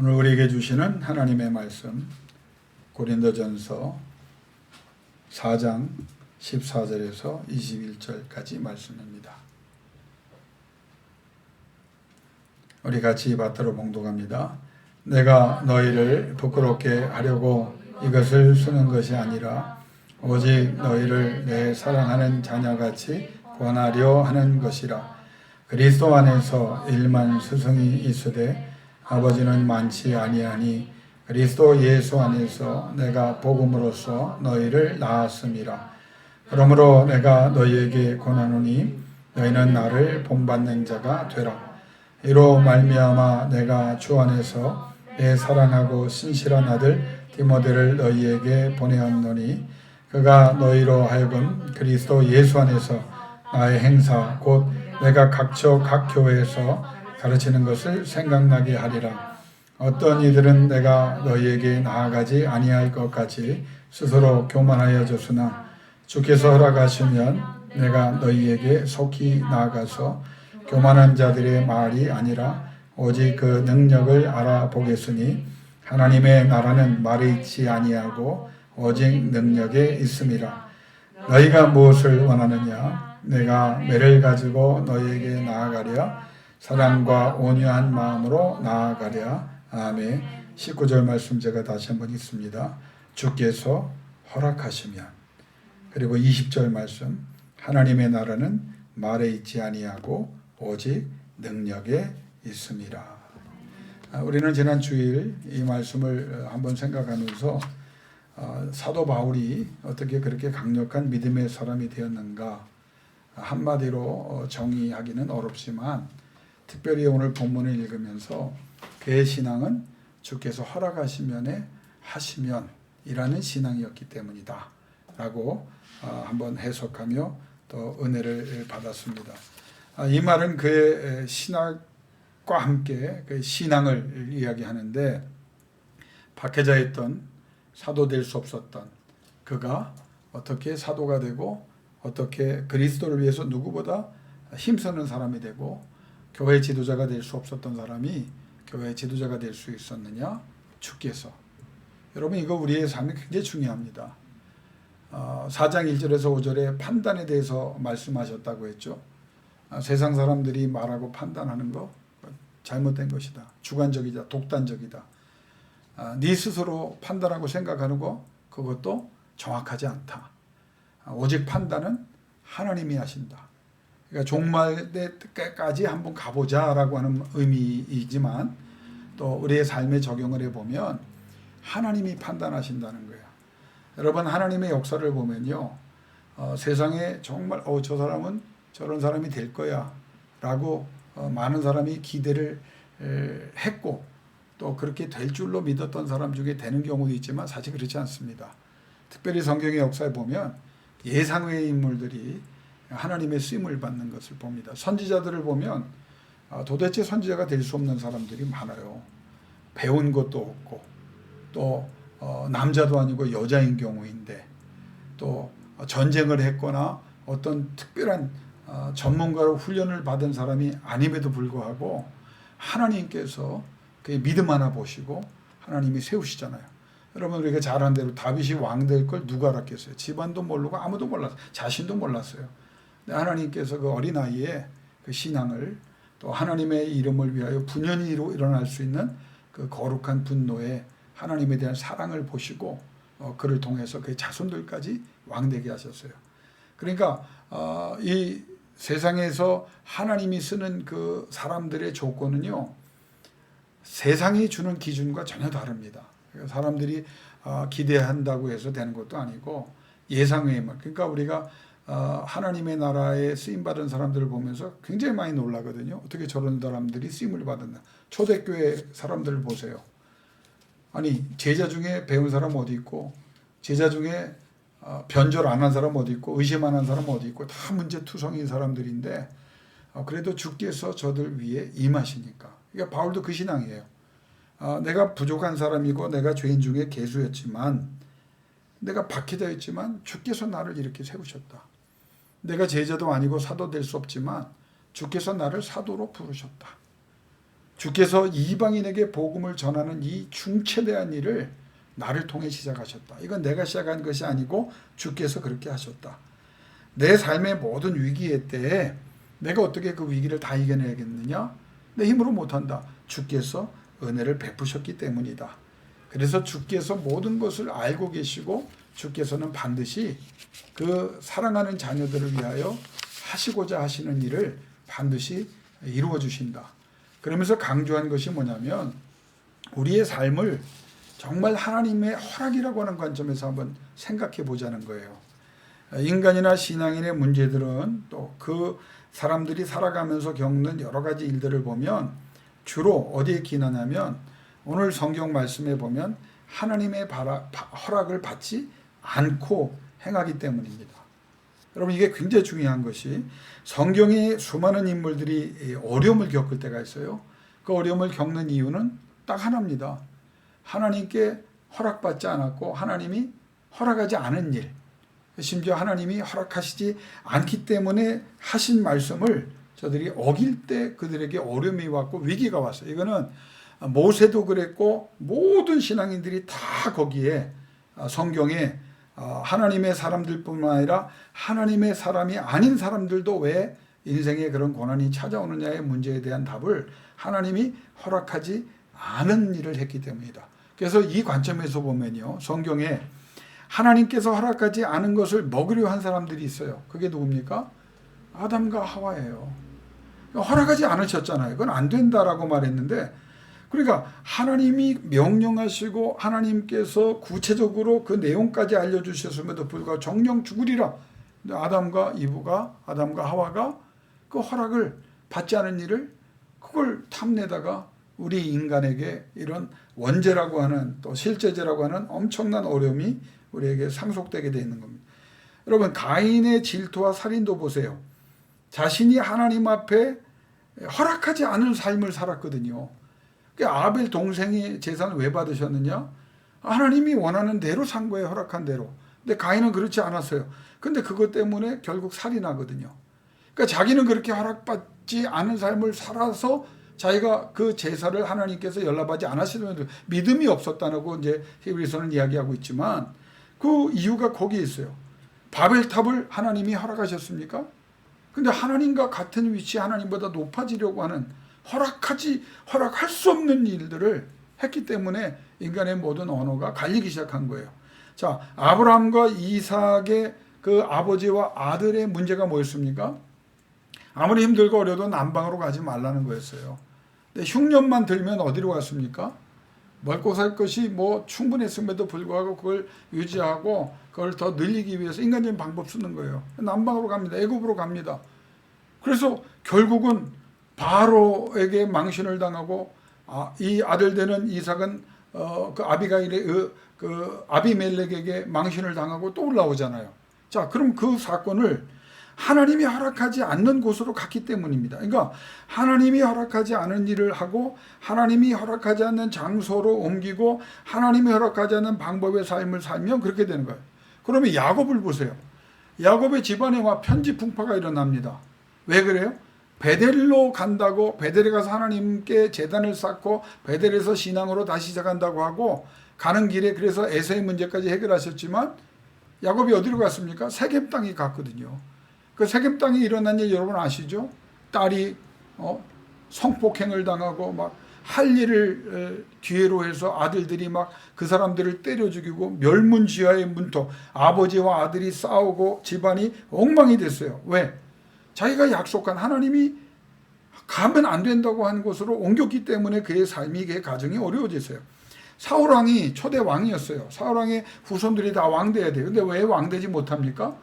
오늘 우리에게 주시는 하나님의 말씀 고린도전서 4장 14절에서 21절까지 말씀입니다. 우리 같이 밭으로 봉독합니다. 내가 너희를 부끄럽게 하려고 이것을 쓰는 것이 아니라 오직 너희를 내 사랑하는 자녀같이 권하려 하는 것이라. 그리스도 안에서 일만 스승이 있으되 아버지는 많지 아니하니 그리스도 예수 안에서 내가 복음으로써 너희를 낳았음이라. 그러므로 내가 너희에게 권하노니 너희는 나를 본받는 자가 되라. 이로 말미암아 내가 주 안에서 내 사랑하고 신실한 아들 디모데를 너희에게 보내었노니 그가 너희로 하여금 그리스도 예수 안에서 나의 행사 곧 내가 각처 각 교회에서 가르치는 것을 생각나게 하리라. 어떤 이들은 내가 너희에게 나아가지 아니할 것 같이 스스로 교만하여 줬으나 주께서 허락하시면 내가 너희에게 속히 나아가서 교만한 자들의 말이 아니라 오직 그 능력을 알아보겠으니 하나님의 나라는 말에 있지 아니하고 오직 능력에 있음이라. 너희가 무엇을 원하느냐? 내가 매를 가지고 너희에게 나아가랴. 사랑과 온유한 마음으로 나아가랴. 아멘. 19절 말씀 제가 다시 한번 읽습니다. 주께서 허락하시면 그리고 20절 말씀 하나님의 나라는 말에 있지 아니하고 오직 능력에 있습니다. 아, 우리는 지난 주일 이 말씀을 한번 생각하면서 어, 사도 바울이 어떻게 그렇게 강력한 믿음의 사람이 되었는가 한마디로 어, 정의하기는 어렵지만 특별히 오늘 본문을 읽으면서 그의 신앙은 주께서 허락하시면에 하시면이라는 신앙이었기 때문이다. 라고 어, 한번 해석하며 또 은혜를 받았습니다. 아, 이 말은 그의 신학과 함께 그 신앙을 이야기하는데 박해자였던 사도 될 수 없었던 그가 어떻게 사도가 되고 어떻게 그리스도를 위해서 누구보다 힘쓰는 사람이 되고 교회 지도자가 될 수 없었던 사람이 교회 지도자가 될 수 있었느냐? 주께서. 여러분 이거 우리의 삶에 굉장히 중요합니다. 어, 4장 1절에서 5절에 판단에 대해서 말씀하셨다고 했죠. 아, 세상 사람들이 말하고 판단하는 거 잘못된 것이다. 주관적이다. 독단적이다. 아, 네 스스로 판단하고 생각하는 거 그것도 정확하지 않다. 아, 오직 판단은 하나님이 하신다. 그러니까 종말 때까지 한번 가보자라고 하는 의미이지만 또 우리의 삶에 적용을 해보면 하나님이 판단하신다는 거예요. 여러분 하나님의 역사를 보면요. 어, 세상에 정말 어, 저 사람은 저런 사람이 될 거야 라고 어, 많은 사람이 기대를 에, 했고 또 그렇게 될 줄로 믿었던 사람 중에 되는 경우도 있지만 사실 그렇지 않습니다. 특별히 성경의 역사에 보면 예상외의 인물들이 하나님의 쓰임을 받는 것을 봅니다. 선지자들을 보면 아, 도대체 선지자가 될 수 없는 사람들이 많아요. 배운 것도 없고 또 어, 남자도 아니고 여자인 경우인데 또 전쟁을 했거나 어떤 특별한 어, 전문가로 훈련을 받은 사람이 아님에도 불구하고 하나님께서 그 믿음 하나 보시고 하나님이 세우시잖아요. 여러분 우리가 잘한 대로 다윗이 왕 될 걸 누가 알았겠어요? 집안도 모르고 아무도 몰랐어요. 자신도 몰랐어요. 하나님께서 그 어린 아이의 그 신앙을 또 하나님의 이름을 위하여 분연히로 일어날 수 있는 그 거룩한 분노에 하나님에 대한 사랑을 보시고 어, 그를 통해서 그의 자손들까지 왕되게 하셨어요. 그러니까 어, 이 세상에서 하나님이 쓰는 그 사람들의 조건은요 세상이 주는 기준과 전혀 다릅니다. 그러니까 사람들이 어, 기대한다고 해서 되는 것도 아니고 예상외의 말. 그러니까 우리가 어, 하나님의 나라에 쓰임 받은 사람들을 보면서 굉장히 많이 놀라거든요. 어떻게 저런 사람들이 쓰임을 받았나? 초대교회 사람들을 보세요. 아니 제자 중에 배운 사람 어디 있고 제자 중에 어, 변절 안 한 사람 어디 있고 의심 안 한 사람 어디 있고 다 문제 투성인 사람들인데 어, 그래도 주께서 저들 위에 임하시니까. 그러니까 바울도 그 신앙이에요. 내가 부족한 사람이고 내가 죄인 중에 개수였지만 내가 박해자였지만 주께서 나를 이렇게 세우셨다. 내가 제자도 아니고 사도 될 수 없지만 주께서 나를 사도로 부르셨다. 주께서 이방인에게 복음을 전하는 이 중체대한 일을 나를 통해 시작하셨다. 이건 내가 시작한 것이 아니고 주께서 그렇게 하셨다. 내 삶의 모든 위기의 때에 내가 어떻게 그 위기를 다 이겨내겠느냐? 내 힘으로 못한다. 주께서 은혜를 베푸셨기 때문이다. 그래서 주께서 모든 것을 알고 계시고 주께서는 반드시 그 사랑하는 자녀들을 위하여 하시고자 하시는 일을 반드시 이루어 주신다. 그러면서 강조한 것이 뭐냐면 우리의 삶을 정말 하나님의 허락이라고 하는 관점에서 한번 생각해 보자는 거예요. 인간이나 신앙인의 문제들은 또 그 사람들이 살아가면서 겪는 여러 가지 일들을 보면 주로 어디에 기나냐면 오늘 성경 말씀에 보면 하나님의 바라, 허락을 받지 않고 행하기 때문입니다. 여러분 이게 굉장히 중요한 것이 성경의 수많은 인물들이 어려움을 겪을 때가 있어요. 그 어려움을 겪는 이유는 딱 하나입니다. 하나님께 허락받지 않았고 하나님이 허락하지 않은 일, 심지어 하나님이 허락하시지 않기 때문에 하신 말씀을 저들이 어길 때 그들에게 어려움이 왔고 위기가 왔어요. 이거는 모세도 그랬고 모든 신앙인들이 다 거기에 성경에 하나님의 사람들뿐만 아니라 하나님의 사람이 아닌 사람들도 왜 인생에 그런 고난이 찾아오느냐의 문제에 대한 답을 하나님이 허락하지 않은 일을 했기 때문이다. 그래서 이 관점에서 보면요. 성경에 하나님께서 허락하지 않은 것을 먹으려 한 사람들이 있어요. 그게 누굽니까? 아담과 하와예요. 허락하지 않으셨잖아요. 그건 안 된다라고 말했는데 그러니까 하나님이 명령하시고 하나님께서 구체적으로 그 내용까지 알려주셨음에도 불구하고 정령 죽으리라. 아담과 이브가 아담과 하와가 그 허락을 받지 않은 일을 그걸 탐내다가 우리 인간에게 이런 원죄라고 하는 또 실제죄라고 하는 엄청난 어려움이 우리에게 상속되게 되어 있는 겁니다. 여러분 가인의 질투와 살인도 보세요. 자신이 하나님 앞에 허락하지 않은 삶을 살았거든요. 그 아벨 동생이 재산을 왜 받으셨느냐? 하나님이 원하는 대로 산 거예요. 허락한 대로. 근데 가인은 그렇지 않았어요. 근데 그것 때문에 결국 살인하거든요. 그러니까 자기는 그렇게 허락받지 않은 삶을 살아서 자기가 그 제사를 하나님께서 연락하지 않으시는 믿음이 없었다고 이제 히브리서는 이야기하고 있지만 그 이유가 거기에 있어요. 바벨탑을 하나님이 허락하셨습니까? 근데 하나님과 같은 위치 하나님보다 높아지려고 하는 허락하지 허락할 수 없는 일들을 했기 때문에 인간의 모든 언어가 갈리기 시작한 거예요. 자, 아브라함과 이삭의 그 아버지와 아들의 문제가 뭐였습니까? 아무리 힘들고 어려도 남방으로 가지 말라는 거였어요. 근데 흉년만 들면 어디로 갔습니까? 먹고 살 것이 뭐 충분했음에도 불구하고 그걸 유지하고 그걸 더 늘리기 위해서 인간적인 방법 쓰는 거예요. 남방으로 갑니다. 애굽으로 갑니다. 그래서 결국은 바로에게 망신을 당하고 아, 이 아들 되는 이삭은 어, 그 아비가일의 그, 그 아비멜렉에게 망신을 당하고 또 올라오잖아요. 자, 그럼 그 사건을 하나님이 허락하지 않는 곳으로 갔기 때문입니다. 그러니까 하나님이 허락하지 않은 일을 하고 하나님이 허락하지 않는 장소로 옮기고 하나님이 허락하지 않는 방법의 삶을 살면 그렇게 되는 거예요. 그러면 야곱을 보세요. 야곱의 집안에 와 편지 풍파가 일어납니다. 왜 그래요? 베델로 간다고 베델에 가서 하나님께 재단을 쌓고 베델에서 신앙으로 다시 시작한다고 하고 가는 길에 그래서 에서의 문제까지 해결하셨지만 야곱이 어디로 갔습니까? 세겜 땅에 갔거든요. 그 세겜 땅에 일어난 일 여러분 아시죠? 딸이 어, 성폭행을 당하고 막 할 일을 기회로 해서 아들들이 막 그 사람들을 때려 죽이고 멸문지하의 문토 아버지와 아들이 싸우고 집안이 엉망이 됐어요. 왜? 자기가 약속한 하나님이 가면 안 된다고 한 곳으로 옮겼기 때문에 그의 삶이 그의 가정이 어려워졌어요. 사울 왕이 초대 왕이었어요. 사울 왕의 후손들이 다 왕돼야 돼요. 근데 왜 왕되지 못합니까?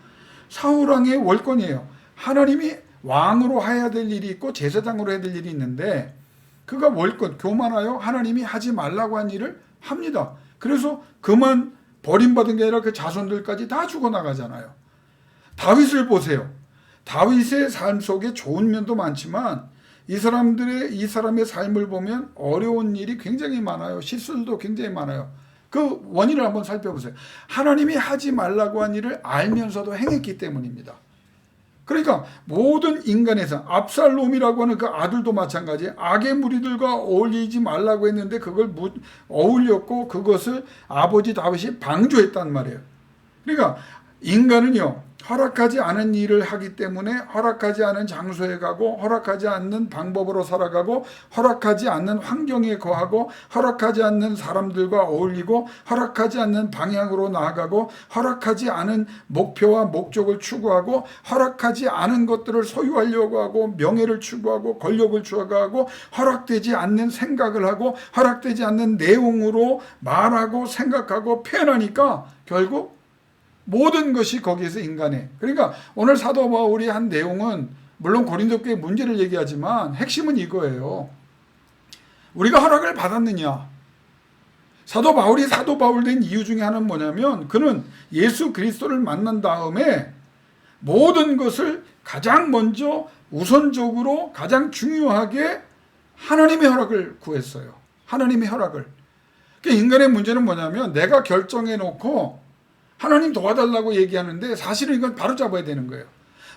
사울 왕의 월권이에요. 하나님이 왕으로 해야 될 일이 있고 제사장으로 해야 될 일이 있는데 그가 월권 교만하여 하나님이 하지 말라고 한 일을 합니다. 그래서 그만 버림받은 게 아니라 그 자손들까지 다 죽어나가잖아요. 다윗을 보세요. 다윗의 삶 속에 좋은 면도 많지만 이 사람들의 이 사람의 삶을 보면 어려운 일이 굉장히 많아요. 실수도 굉장히 많아요. 그 원인을 한번 살펴보세요. 하나님이 하지 말라고 한 일을 알면서도 행했기 때문입니다. 그러니까 모든 인간에서 압살롬이라고 하는 그 아들도 마찬가지 악의 무리들과 어울리지 말라고 했는데 그걸 무- 어울렸고 그것을 아버지 다윗이 방조했단 말이에요. 그러니까 인간은요 허락하지 않은 일을 하기 때문에 허락하지 않은 장소에 가고 허락하지 않는 방법으로 살아가고 허락하지 않는 환경에 거하고 허락하지 않는 사람들과 어울리고 허락하지 않는 방향으로 나아가고 허락하지 않은 목표와 목적을 추구하고 허락하지 않은 것들을 소유하려고 하고 명예를 추구하고 권력을 추구하고 허락되지 않는 생각을 하고 허락되지 않는 내용으로 말하고 생각하고 표현하니까 결국 모든 것이 거기에서 인간의 그러니까 오늘 사도 바울이 한 내용은 물론 고린도 교회 문제를 얘기하지만 핵심은 이거예요. 우리가 허락을 받았느냐? 사도 바울이 사도 바울 된 이유 중에 하나는 뭐냐면 그는 예수 그리스도를 만난 다음에 모든 것을 가장 먼저 우선적으로 가장 중요하게 하나님의 허락을 구했어요. 하나님의 허락을. 그러니까 인간의 문제는 뭐냐면 내가 결정해 놓고 하나님 도와달라고 얘기하는데 사실은 이건 바로 잡아야 되는 거예요.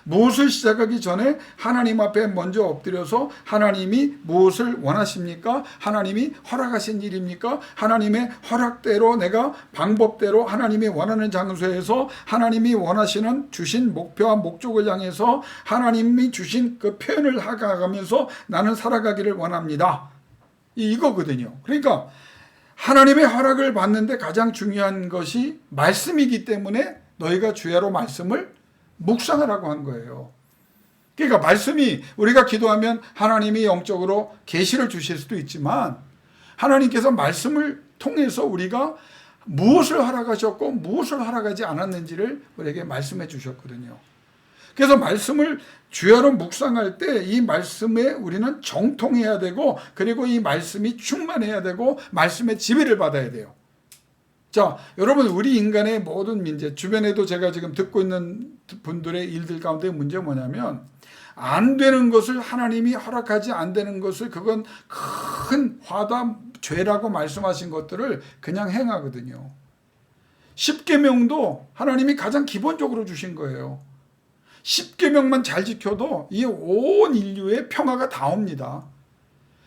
무엇을 시작하기 전에 하나님 앞에 먼저 엎드려서 하나님이 무엇을 원하십니까? 하나님이 허락하신 일입니까? 하나님의 허락대로 내가 방법대로 하나님이 원하는 장소에서 하나님이 원하시는 주신 목표와 목적을 향해서 하나님이 주신 그 표현을 하가면서 나는 살아가기를 원합니다. 이- 이거거든요. 그러니까 하나님의 허락을 받는데 가장 중요한 것이 말씀이기 때문에 너희가 주야로 말씀을 묵상하라고 한 거예요. 그러니까 말씀이 우리가 기도하면 하나님이 영적으로 계시를 주실 수도 있지만 하나님께서 말씀을 통해서 우리가 무엇을 허락하셨고 무엇을 허락하지 않았는지를 우리에게 말씀해 주셨거든요. 그래서 말씀을 주야로 묵상할 때 이 말씀에 우리는 정통해야 되고 그리고 이 말씀이 충만해야 되고 말씀의 지배를 받아야 돼요. 자, 여러분 우리 인간의 모든 문제 주변에도 제가 지금 듣고 있는 분들의 일들 가운데 문제 뭐냐면 안 되는 것을 하나님이 허락하지 안 되는 것을 그건 큰 화다 죄라고 말씀하신 것들을 그냥 행하거든요. 십계명도 하나님이 가장 기본적으로 주신 거예요. 십계명만 잘 지켜도 이 온 인류의 평화가 다 옵니다.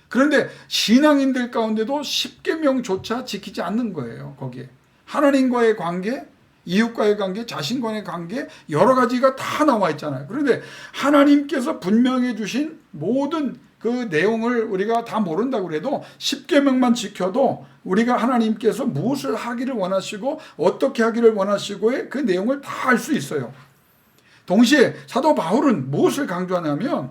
그런데 신앙인들 가운데도 십계명조차 지키지 않는 거예요. 거기에 하나님과의 관계, 이웃과의 관계, 자신과의 관계 여러 가지가 다 나와 있잖아요. 그런데 하나님께서 분명해 주신 모든 그 내용을 우리가 다 모른다고 그래도 십계명만 지켜도 우리가 하나님께서 무엇을 하기를 원하시고 어떻게 하기를 원하시고의 그 내용을 다 알 수 있어요. 동시에 사도 바울은 무엇을 강조하냐면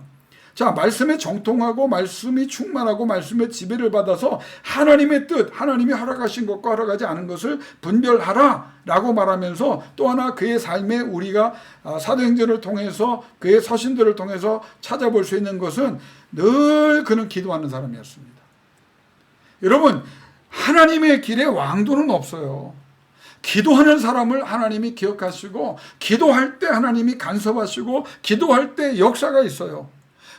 자 말씀에 정통하고 말씀이 충만하고 말씀의 지배를 받아서 하나님의 뜻 하나님이 허락하신 것과 허락하지 않은 것을 분별하라라고 말하면서 또 하나 그의 삶에 우리가 아, 사도행전을 통해서 그의 서신들을 통해서 찾아볼 수 있는 것은 늘 그는 기도하는 사람이었습니다. 여러분 하나님의 길에 왕도는 없어요. 기도하는 사람을 하나님이 기억하시고 기도할 때 하나님이 간섭하시고 기도할 때 역사가 있어요.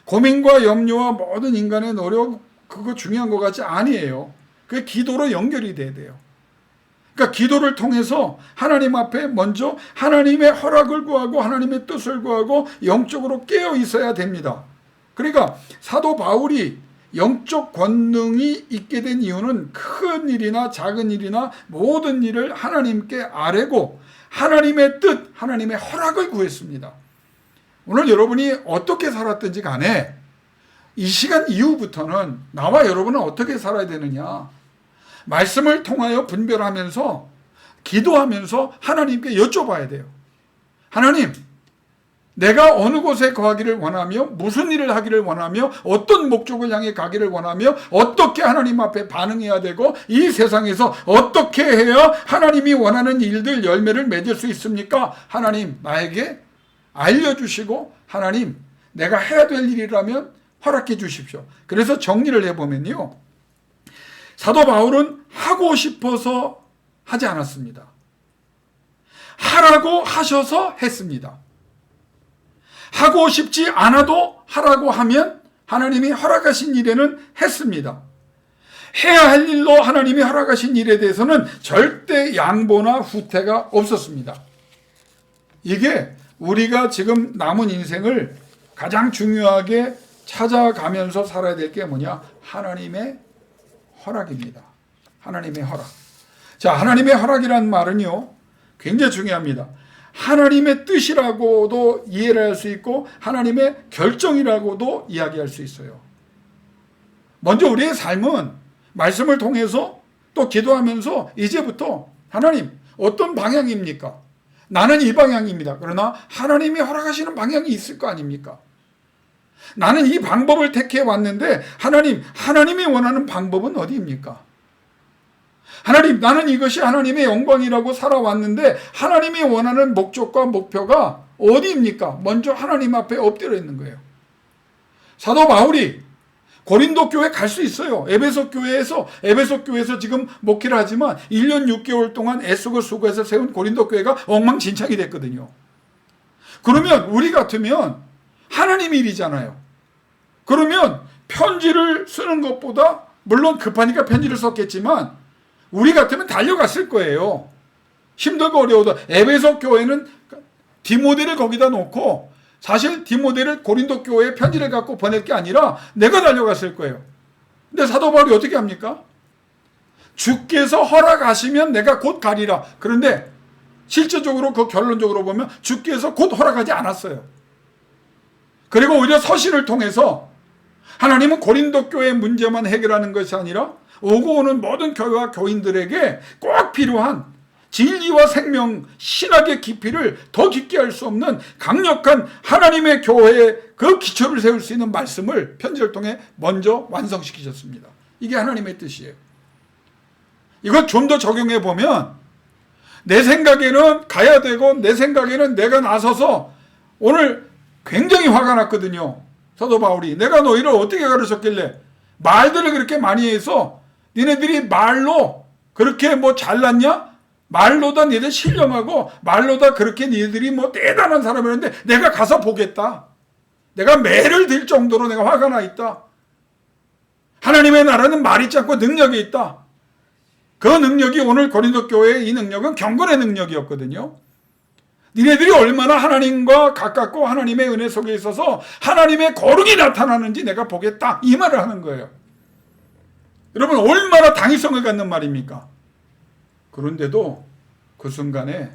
고민과 염려와 모든 인간의 노력 그거 중요한 것 같지 아니에요. 그 기도로 연결이 돼야 돼요. 그러니까 기도를 통해서 하나님 앞에 먼저 하나님의 허락을 구하고 하나님의 뜻을 구하고 영적으로 깨어 있어야 됩니다. 그러니까 사도 바울이 영적 권능이 있게 된 이유는 큰 일이나 작은 일이나 모든 일을 하나님께 아뢰고 하나님의 뜻, 하나님의 허락을 구했습니다. 오늘 여러분이 어떻게 살았든지 간에 이 시간 이후부터는 나와 여러분은 어떻게 살아야 되느냐. 말씀을 통하여 분별하면서 기도하면서 하나님께 여쭤봐야 돼요. 하나님, 내가 어느 곳에 거하기를 원하며 무슨 일을 하기를 원하며 어떤 목적을 향해 가기를 원하며 어떻게 하나님 앞에 반응해야 되고 이 세상에서 어떻게 해야 하나님이 원하는 일들 열매를 맺을 수 있습니까? 하나님 나에게 알려주시고 하나님 내가 해야 될 일이라면 허락해 주십시오. 그래서 정리를 해보면요. 사도 바울은 하고 싶어서 하지 않았습니다. 하라고 하셔서 했습니다. 하고 싶지 않아도 하라고 하면 하나님이 허락하신 일에는 했습니다. 해야 할 일로 하나님이 허락하신 일에 대해서는 절대 양보나 후퇴가 없었습니다. 이게 우리가 지금 남은 인생을 가장 중요하게 찾아가면서 살아야 될 게 뭐냐? 하나님의 허락입니다. 하나님의 허락. 자, 하나님의 허락이라는 말은요, 굉장히 중요합니다. 하나님의 뜻이라고도 이해를 할 수 있고, 하나님의 결정이라고도 이야기할 수 있어요. 먼저 우리의 삶은 말씀을 통해서 또 기도하면서 이제부터 하나님, 어떤 방향입니까? 나는 이 방향입니다. 그러나 하나님이 허락하시는 방향이 있을 거 아닙니까? 나는 이 방법을 택해 왔는데 하나님, 하나님이 원하는 방법은 어디입니까? 하나님, 나는 이것이 하나님의 영광이라고 살아왔는데 하나님이 원하는 목적과 목표가 어디입니까? 먼저 하나님 앞에 엎드려 있는 거예요. 사도 바울이 고린도 교회 갈 수 있어요. 에베소 교회에서 에베소 교회에서 지금 목회를 하지만 1년 6개월 동안 애쓰고 수고해서 세운 고린도 교회가 엉망진창이 됐거든요. 그러면 우리 같으면 하나님 일이잖아요. 그러면 편지를 쓰는 것보다 물론 급하니까 편지를 썼겠지만 우리 같으면 달려갔을 거예요. 힘들고 어려워도 에베소 교회는 디모데를 거기다 놓고 사실 디모데를 고린도 교회에 편지를 갖고 보낼 게 아니라 내가 달려갔을 거예요. 근데 사도 바울이 어떻게 합니까? 주께서 허락하시면 내가 곧 가리라. 그런데 실제적으로 그 결론적으로 보면 주께서 곧 허락하지 않았어요. 그리고 오히려 서신을 통해서 하나님은 고린도 교회의 문제만 해결하는 것이 아니라 오고 오는 모든 교회와 교인들에게 꼭 필요한 진리와 생명, 신학의 깊이를 더 깊게 할 수 없는 강력한 하나님의 교회의 그 기초를 세울 수 있는 말씀을 편지를 통해 먼저 완성시키셨습니다. 이게 하나님의 뜻이에요. 이걸 좀더 적용해 보면 내 생각에는 가야 되고 내 생각에는 내가 나서서 오늘 굉장히 화가 났거든요. 사도 바울이 내가 너희를 어떻게 가르쳤길래 말들을 그렇게 많이 해서 니네들이 말로 그렇게 뭐 잘났냐? 말로 다 니들 신령하고 말로 다 그렇게 니들이 뭐 대단한 사람이었는데 내가 가서 보겠다. 내가 매를 들 정도로 내가 화가 나 있다. 하나님의 나라는 말 있지 않고 능력이 있다. 그 능력이 오늘 고린도 교회의 이 능력은 경건의 능력이었거든요. 니네들이 얼마나 하나님과 가깝고 하나님의 은혜 속에 있어서 하나님의 거룩이 나타나는지 내가 보겠다. 이 말을 하는 거예요. 여러분 얼마나 당위성을 갖는 말입니까? 그런데도 그 순간에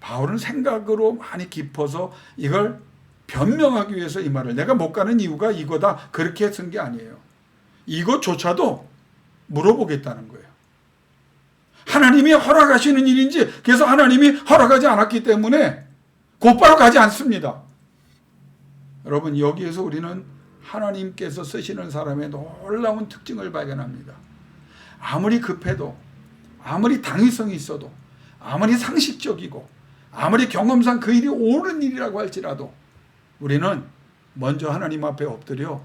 바울은 생각으로 많이 깊어서 이걸 변명하기 위해서 이 말을 내가 못 가는 이유가 이거다 그렇게 쓴 게 아니에요. 이것조차도 물어보겠다는 거예요. 하나님이 허락하시는 일인지 그래서 하나님이 허락하지 않았기 때문에 곧바로 가지 않습니다. 여러분 여기에서 우리는 하나님께서 쓰시는 사람의 놀라운 특징을 발견합니다. 아무리 급해도 아무리 당위성이 있어도 아무리 상식적이고 아무리 경험상 그 일이 옳은 일이라고 할지라도 우리는 먼저 하나님 앞에 엎드려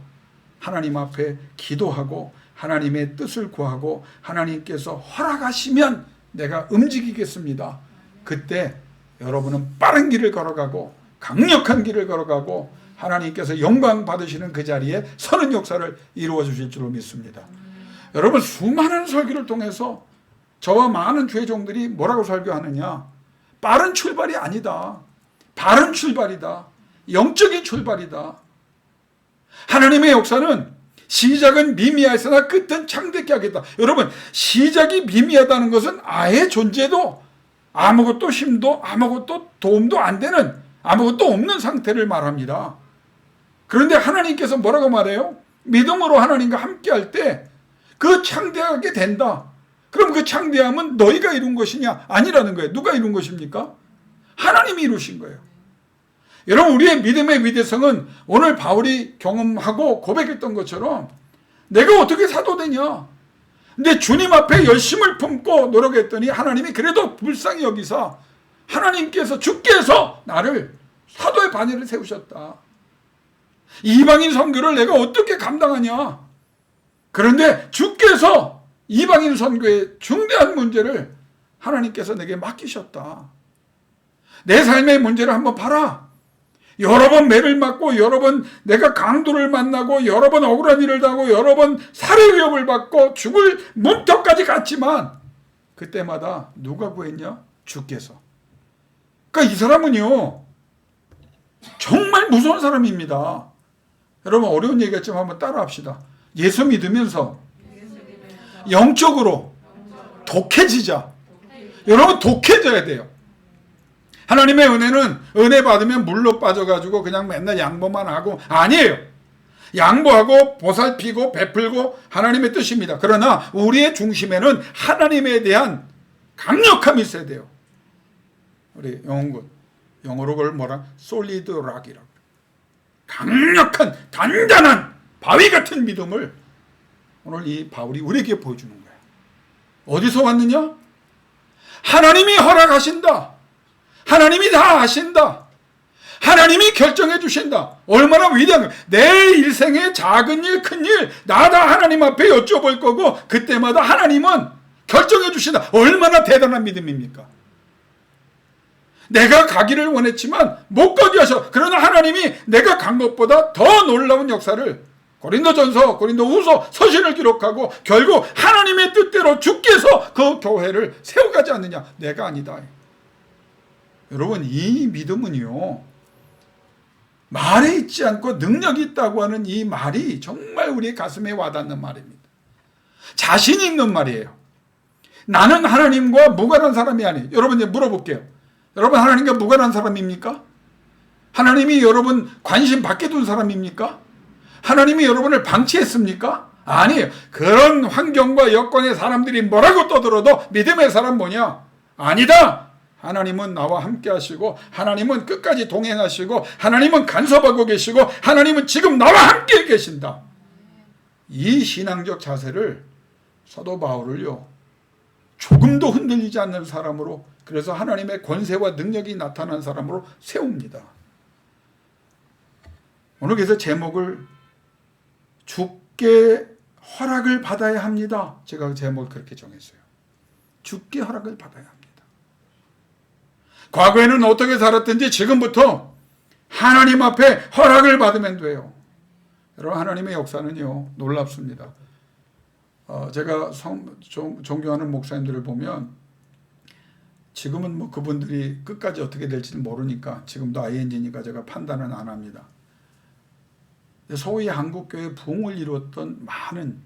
하나님 앞에 기도하고 하나님의 뜻을 구하고 하나님께서 허락하시면 내가 움직이겠습니다. 그때 여러분은 빠른 길을 걸어가고 강력한 길을 걸어가고 하나님께서 영광 받으시는 그 자리에 서는 역사를 이루어 주실 줄로 믿습니다. 여러분 수많은 설교를 통해서 저와 많은 죄종들이 뭐라고 설교하느냐? 빠른 출발이 아니다. 바른 출발이다. 영적인 출발이다. 하나님의 역사는 시작은 미미하였으나 끝은 창대케 하겠다. 여러분, 시작이 미미하다는 것은 아예 존재도 아무것도 힘도 아무것도 도움도 안 되는 아무것도 없는 상태를 말합니다. 그런데 하나님께서 뭐라고 말해요? 믿음으로 하나님과 함께 할 때 그 창대하게 된다. 그럼 그 창대함은 너희가 이룬 것이냐? 아니라는 거예요. 누가 이룬 것입니까? 하나님이 이루신 거예요. 여러분, 우리의 믿음의 위대성은 오늘 바울이 경험하고 고백했던 것처럼 내가 어떻게 사도 되냐? 근데 주님 앞에 열심을 품고 노력했더니 하나님이 그래도 불쌍히 여기사 하나님께서 주께서 나를 사도의 반열을 세우셨다. 이방인 선교를 내가 어떻게 감당하냐? 그런데 주께서 이방인 선교의 중대한 문제를 하나님께서 내게 맡기셨다. 내 삶의 문제를 한번 봐라. 여러 번 매를 맞고 여러 번 내가 강도를 만나고 여러 번 억울한 일을 당하고 여러 번 살해 위협을 받고 죽을 문턱까지 갔지만 그때마다 누가 구했냐? 주께서. 그러니까 이 사람은요 정말 무서운 사람입니다. 여러분 어려운 얘기겠지만 한번 따라합시다. 예수 믿으면서 영적으로 독해지자. 여러분 독해져야 돼요. 하나님의 은혜는 은혜 받으면 물로 빠져가지고 그냥 맨날 양보만 하고 아니에요. 양보하고 보살피고 베풀고 하나님의 뜻입니다. 그러나 우리의 중심에는 하나님에 대한 강력함이 있어야 돼요. 우리 영훈군 영어로 그걸 뭐라 솔리드 락이라고 강력한 단단한 바위 같은 믿음을 오늘 이 바울이 우리에게 보여주는 거예요. 어디서 왔느냐? 하나님이 허락하신다. 하나님이 다 아신다. 하나님이 결정해 주신다. 얼마나 위대한 내 일생의 작은 일, 큰 일, 나 다 하나님 앞에 여쭤볼 거고, 그때마다 하나님은 결정해 주신다. 얼마나 대단한 믿음입니까? 내가 가기를 원했지만 못 가게 하셔. 그러나 하나님이 내가 간 것보다 더 놀라운 역사를 고린도전서, 고린도후서 서신을 기록하고 결국 하나님의 뜻대로 주께서 그 교회를 세워가지 않느냐? 내가 아니다. 여러분 이 믿음은요 말에 있지 않고 능력이 있다고 하는 이 말이 정말 우리 가슴에 와닿는 말입니다. 자신 있는 말이에요. 나는 하나님과 무관한 사람이 아니에요. 여러분 이제 물어볼게요. 여러분 하나님과 무관한 사람입니까? 하나님이 여러분 관심 받게 둔 사람입니까? 하나님이 여러분을 방치했습니까? 아니에요. 그런 환경과 여건의 사람들이 뭐라고 떠들어도 믿음의 사람 뭐냐? 아니다. 하나님은 나와 함께 하시고 하나님은 끝까지 동행하시고 하나님은 간섭하고 계시고 하나님은 지금 나와 함께 계신다. 이 신앙적 자세를 사도 바울을요. 조금도 흔들리지 않는 사람으로 그래서 하나님의 권세와 능력이 나타난 사람으로 세웁니다. 오늘 그래서 제목을 주께 허락을 받아야 합니다. 제가 제목을 그렇게 정했어요. 주께 허락을 받아야 합니다. 과거에는 어떻게 살았든지 지금부터 하나님 앞에 허락을 받으면 돼요. 여러분 하나님의 역사는요 놀랍습니다. 어, 제가 성, 종, 존경하는 목사님들을 보면 지금은 뭐 그분들이 끝까지 어떻게 될지는 모르니까 지금도 ING니까 제가 판단은 안 합니다. 소위 한국교회 부흥을 이루었던 많은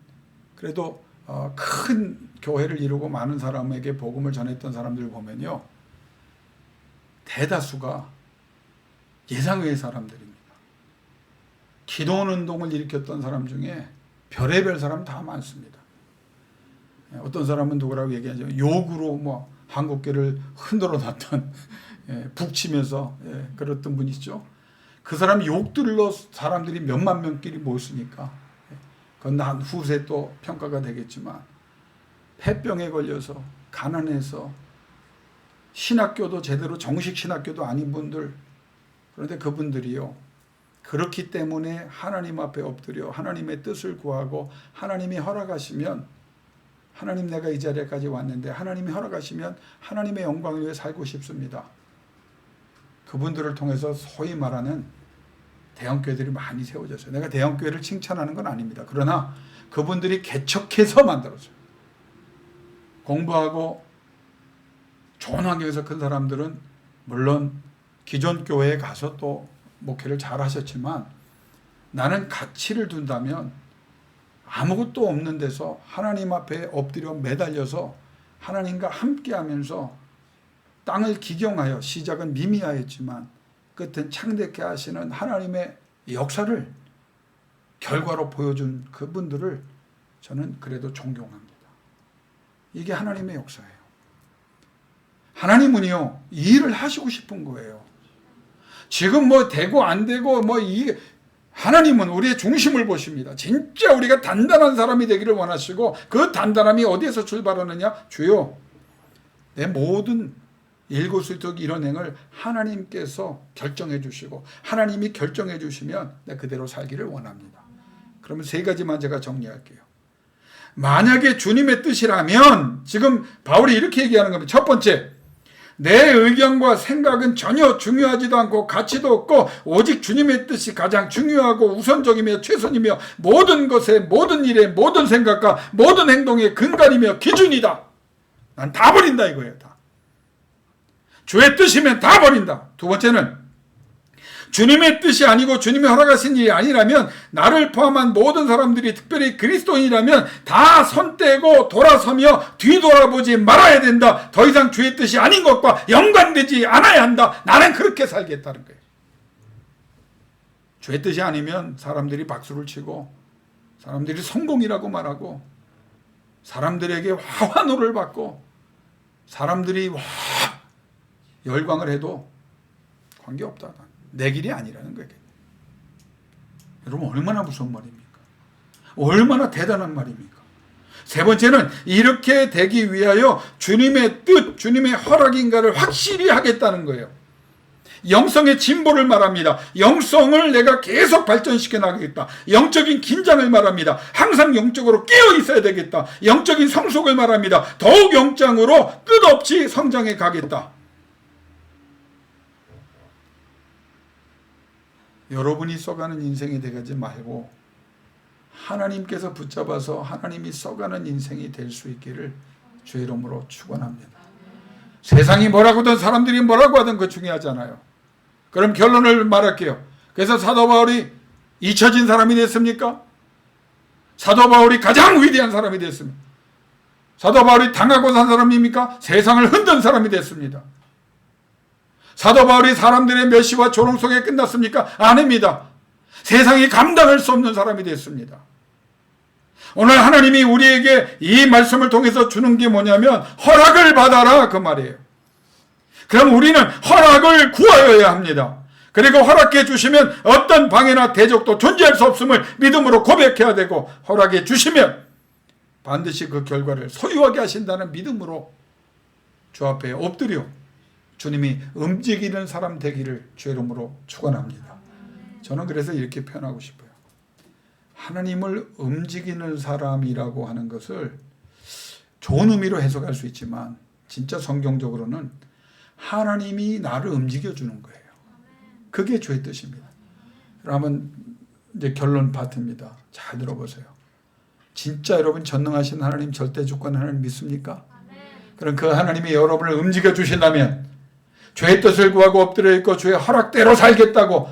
그래도 어, 큰 교회를 이루고 많은 사람에게 복음을 전했던 사람들을 보면요. 대다수가 예상외의 사람들입니다. 기도원 운동을 일으켰던 사람 중에 별의별 사람 다 많습니다. 예, 어떤 사람은 누구라고 얘기하죠. 욕으로 뭐 한국계를 흔들어 놨던 예, 북치면서 예, 그랬던 분 있죠. 그 사람 욕들로 사람들이 몇만 명끼리 모였으니까 그건 한 후세 또 평가가 되겠지만 폐병에 걸려서 가난해서 신학교도 제대로 정식 신학교도 아닌 분들 그런데 그분들이요 그렇기 때문에 하나님 앞에 엎드려 하나님의 뜻을 구하고 하나님이 허락하시면 하나님 내가 이 자리까지 왔는데 하나님이 허락하시면 하나님의 영광을 위해 살고 싶습니다. 그분들을 통해서 소위 말하는 대형교회들이 많이 세워졌어요. 내가 대형교회를 칭찬하는 건 아닙니다. 그러나 그분들이 개척해서 만들었어요. 공부하고 좋은 환경에서 큰 사람들은 물론 기존 교회에 가서 또 목회를 잘 하셨지만 나는 가치를 둔다면 아무것도 없는 데서 하나님 앞에 엎드려 매달려서 하나님과 함께 하면서 땅을 기경하여 시작은 미미하였지만 끝은 창대케 하시는 하나님의 역사를 결과로 보여준 그분들을 저는 그래도 존경합니다. 이게 하나님의 역사예요. 하나님은요, 이 일을 하시고 싶은 거예요. 지금 뭐 되고 안 되고 뭐 이, 하나님은 우리의 중심을 보십니다. 진짜 우리가 단단한 사람이 되기를 원하시고 그 단단함이 어디에서 출발하느냐? 주요, 내 모든 일거수일투 이런 행을 하나님께서 결정해 주시고 하나님이 결정해 주시면 내 그대로 살기를 원합니다. 그러면 세 가지만 제가 정리할게요. 만약에 주님의 뜻이라면 지금 바울이 이렇게 얘기하는 겁니다. 첫 번째, 내 의견과 생각은 전혀 중요하지도 않고 가치도 없고 오직 주님의 뜻이 가장 중요하고 우선적이며 최선이며 모든 것에 모든 일에 모든 생각과 모든 행동의 근간이며 기준이다. 난 다 버린다 이거예요. 다. 주의 뜻이면 다 버린다. 두 번째는 주님의 뜻이 아니고 주님이 허락하신 일이 아니라면 나를 포함한 모든 사람들이 특별히 그리스도인이라면 다 손떼고 돌아서며 뒤돌아보지 말아야 된다. 더 이상 주의 뜻이 아닌 것과 연관되지 않아야 한다. 나는 그렇게 살겠다는 거예요. 주의 뜻이 아니면 사람들이 박수를 치고 사람들이 성공이라고 말하고 사람들에게 화환호를 받고 사람들이 와 열광을 해도 관계없다. 내 길이 아니라는 거예요. 여러분 얼마나 무서운 말입니까? 얼마나 대단한 말입니까? 세 번째는 이렇게 되기 위하여 주님의 뜻, 주님의 허락인가를 확실히 하겠다는 거예요. 영성의 진보를 말합니다. 영성을 내가 계속 발전시켜 나가겠다. 영적인 긴장을 말합니다. 항상 영적으로 깨어 있어야 되겠다. 영적인 성숙을 말합니다. 더욱 영장으로 끝없이 성장해 가겠다. 여러분이 써가는 인생이 되지 말고 하나님께서 붙잡아서 하나님이 써가는 인생이 될 수 있기를 주의 이름으로 축원합니다. 세상이 뭐라고든 사람들이 뭐라고 하든 그 중요하잖아요. 그럼 결론을 말할게요. 그래서 사도 바울이 잊혀진 사람이 됐습니까? 사도 바울이 가장 위대한 사람이 됐습니다. 사도 바울이 당하고 산 사람입니까? 세상을 흔든 사람이 됐습니다. 사도 바울이 사람들의 멸시와 조롱 속에 끝났습니까? 아닙니다. 세상이 감당할 수 없는 사람이 됐습니다. 오늘 하나님이 우리에게 이 말씀을 통해서 주는 게 뭐냐면 허락을 받아라 그 말이에요. 그럼 우리는 허락을 구하여야 합니다. 그리고 허락해 주시면 어떤 방해나 대적도 존재할 수 없음을 믿음으로 고백해야 되고 허락해 주시면 반드시 그 결과를 소유하게 하신다는 믿음으로 주 앞에 엎드려 주님이 움직이는 사람 되기를 주 이름으로 축원합니다. 저는 그래서 이렇게 표현하고 싶어요. 하나님을 움직이는 사람이라고 하는 것을 좋은 의미로 해석할 수 있지만 진짜 성경적으로는 하나님이 나를 움직여 주는 거예요. 그게 주의 뜻입니다. 그러면 이제 결론 파트입니다. 잘 들어보세요. 진짜 여러분 전능하신 하나님 절대 주권 하나님 믿습니까? 그럼 그 하나님이 여러분을 움직여 주신다면 죄의 뜻을 구하고 엎드려 있고 주의 허락대로 살겠다고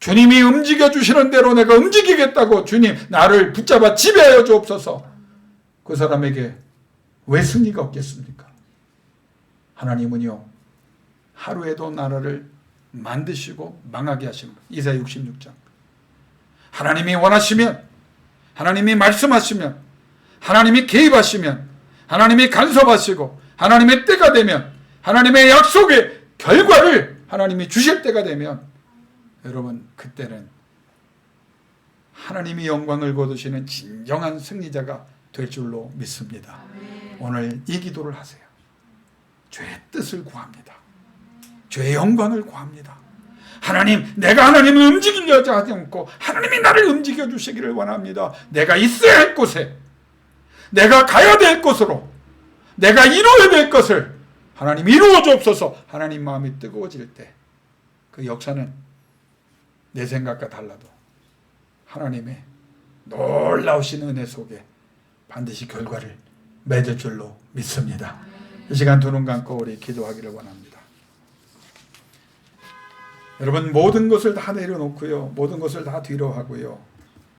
주님이 움직여 주시는 대로 내가 움직이겠다고 주님 나를 붙잡아 지배하여 주옵소서. 그 사람에게 왜 승리가 없겠습니까? 하나님은요 하루에도 나라를 만드시고 망하게 하십니다. 이사 66장. 하나님이 원하시면 하나님이 말씀하시면 하나님이 개입하시면 하나님이 간섭하시고 하나님의 때가 되면 하나님의 약속의 결과를 하나님이 주실 때가 되면 여러분 그때는 하나님이 영광을 거두시는 진정한 승리자가 될 줄로 믿습니다. 오늘 이 기도를 하세요. 죄의 뜻을 구합니다. 죄의 영광을 구합니다. 하나님, 내가 하나님을 움직이려지 하지 않고 하나님이 나를 움직여 주시기를 원합니다. 내가 있어야 할 곳에, 내가 가야 될 곳으로, 내가 이루어야 될 것을 하나님 이루어 주옵소서. 하나님 마음이 뜨거워질 때 그 역사는 내 생각과 달라도 하나님의 놀라우신 은혜 속에 반드시 결과를 맺을 줄로 믿습니다. 이 시간 두 눈 감고 우리 기도하기를 원합니다. 여러분 모든 것을 다 내려놓고요. 모든 것을 다 뒤로 하고요.